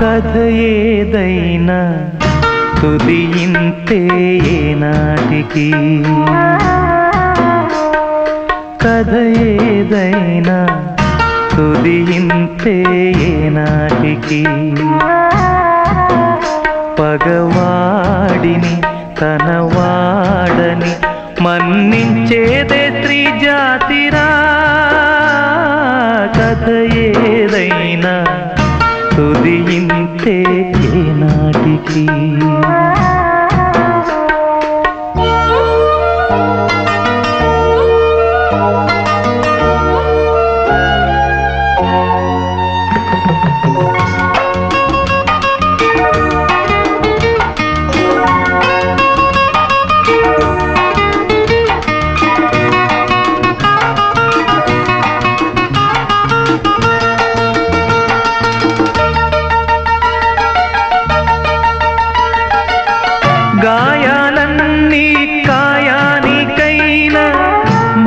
కథ ఏదైనా తుది ఇంతే నాటికి కథ ఏదైనా తుది ఇంతే నాటికి పగవాడిని తన వాడని మన్నించేదే త్రిజాతిరా. జాతిరా కథ ఏదైనా తుది ఇంతే నాటికి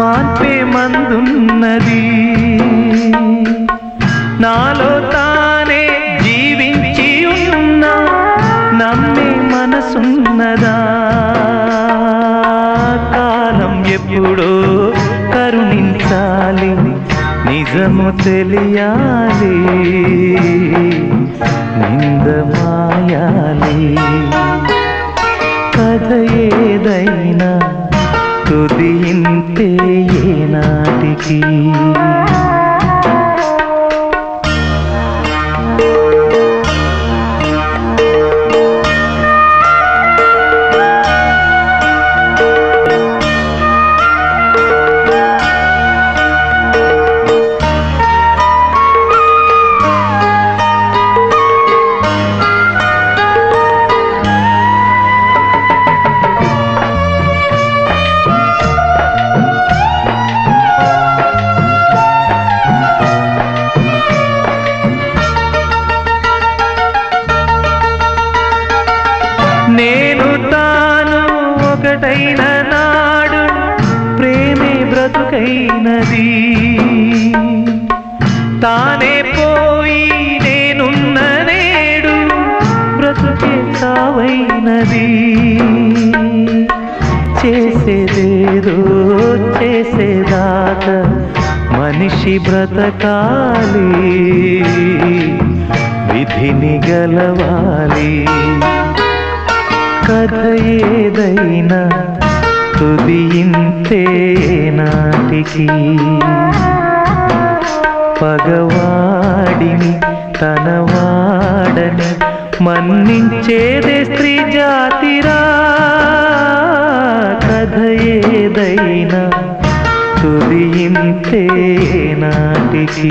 మార్పే మందున్నది. నాలో తానే జీవించి ఉన్నా నమ్మే మనసున్నదా. కాలం ఎప్పుడో కరుణించాలి నిజము తెలియాలి నిందమాయాలి కథ ఏదైనా తుది ఇంతే నాటికి నేను తాను ఒకటైన నాడు ప్రేమే బ్రతుకైనది. తానే పోయి నేనున్న నేడు బ్రతుకే సావైనది చేసేదేదో చేసేదాకా మనిషి బ్రతకాలి. విధిని గలవాలి. కథ ఏదైనా తుది ఇంతే నాటికి. పగవాడిని తన వాడని మన్నించేదే స్త్రీ జాతిరా కథ ఏదైనా తుది ఇంతే నాటికి.